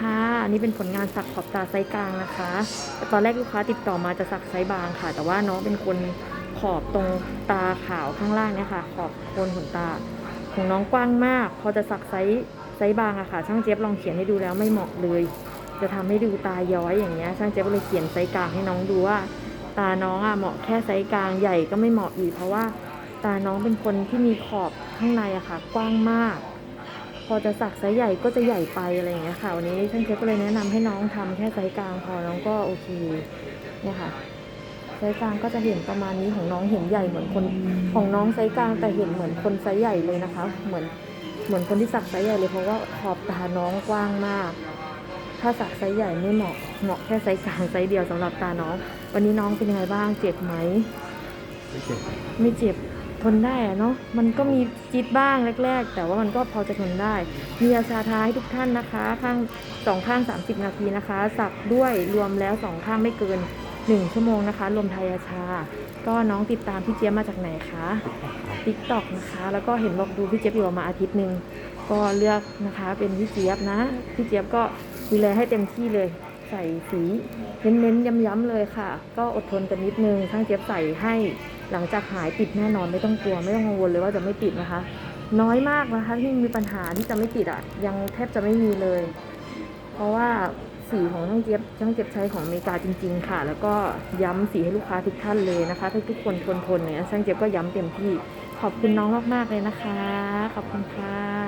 ค่ะอันนี้เป็นผลงานสักขอบตาไซส์กลางนะคะตตอนแรกลูกค้าติดต่อมาจะสักไซส์บางค่ะ แต่ว่าน้องเป็นคนขอบตรงตาขาวข้างล่างเนี่ยค่ะ ขอบโคนขนตา ของน้องกว้างมาก พอจะสักไซส์ไซส์บางอะค่ะ ช่างเจี๊ยบลองเขียนให้ดูแล้วไม่เหมาะเลย จะทำให้ดูตาย้อยอย่างเงี้ย ช่างเจี๊ยบก็เลยเขียนไซส์กลางให้น้องดูว่า ตาน้องอะเหมาะแค่ไซส์กลางใหญ่ก็ไม่เหมาะอีกเพราะว่า ตาน้องเป็นคนที่มีขอบข้างในอะค่ะ กว้างมาก พอจะสักไซส์ใหญ่ก็จะใหญ่ไปอะไรอย่างเงี้ยค่ะวันนี้ช่างเช็คก็เลยแนะนำให้น้องทำแค่ไซส์กลางพอน้องก็โอเคเนี่ยค่ะไซส์กลางก็จะเห็นประมาณนี้ของน้องเห็นใหญ่เหมือนคนของน้องไซส์กลางแต่เห็นเหมือนคนไซส์ใหญ่เลยนะคะ เหมือนเหมือนคนที่สักไซส์ใหญ่เลยเพราะว่าขอบตาน้องกว้างมาก ถ้าสักไซส์ใหญ่ไม่เหมาะเหมาะแค่ไซส์กลางไซส์เดียวสำหรับตาน้อง วันนี้น้องเป็นยังไงบ้างเจ็บไหมไม่เจ็บไม่เจ็บ ทนได้อะเนาะมันก็มีจิตบ้างแรก ๆ แต่ว่ามันก็พอจะทนได้ มียาชาทาให้ทุกท่านนะคะ ข้างสองข้าง 30 นาทีนะคะ สักด้วยรวมแล้วสองข้างไม่เกิน 1 ชั่วโมงนะคะรวมทายาชา ก็น้องติดตามพี่เจี๊ยบมาจากไหนคะติ๊กต็อกนะคะ แล้วก็เห็นบอกดูพี่เจี๊ยบอยู่มาอาทิตย์หนึ่งก็เลือกนะคะเป็นพี่เจี๊ยบนะพี่เจี๊ยบก็ดูแลให้เต็มที่เลย ใส่สีเน้นๆย้ำๆเลยค่ะ ก็อดทนกันนิดนึงช่างเจี๊ยบใส่ให้หลังจากหายติดแน่นอนไม่ต้องกลัวไม่ต้องกังวลเลยว่าจะไม่ติดนะคะ น้อยมากนะคะที่มีปัญหาที่จะไม่ติดอะยังแทบจะไม่มีเลย เพราะว่าสีของช่างเจี๊ยบช่างเจี๊ยบใช้ของอเมริกาจริง ๆ ค่ะ แล้วก็ย้ำสีให้ลูกค้าทุกท่านเลยนะคะถ้าทุกคนทนทนเนี่ยช่างเจี๊ยบก็ย้ำเต็มที่ขอบคุณน้องมากๆเลยนะคะ ขอบคุณค่ะ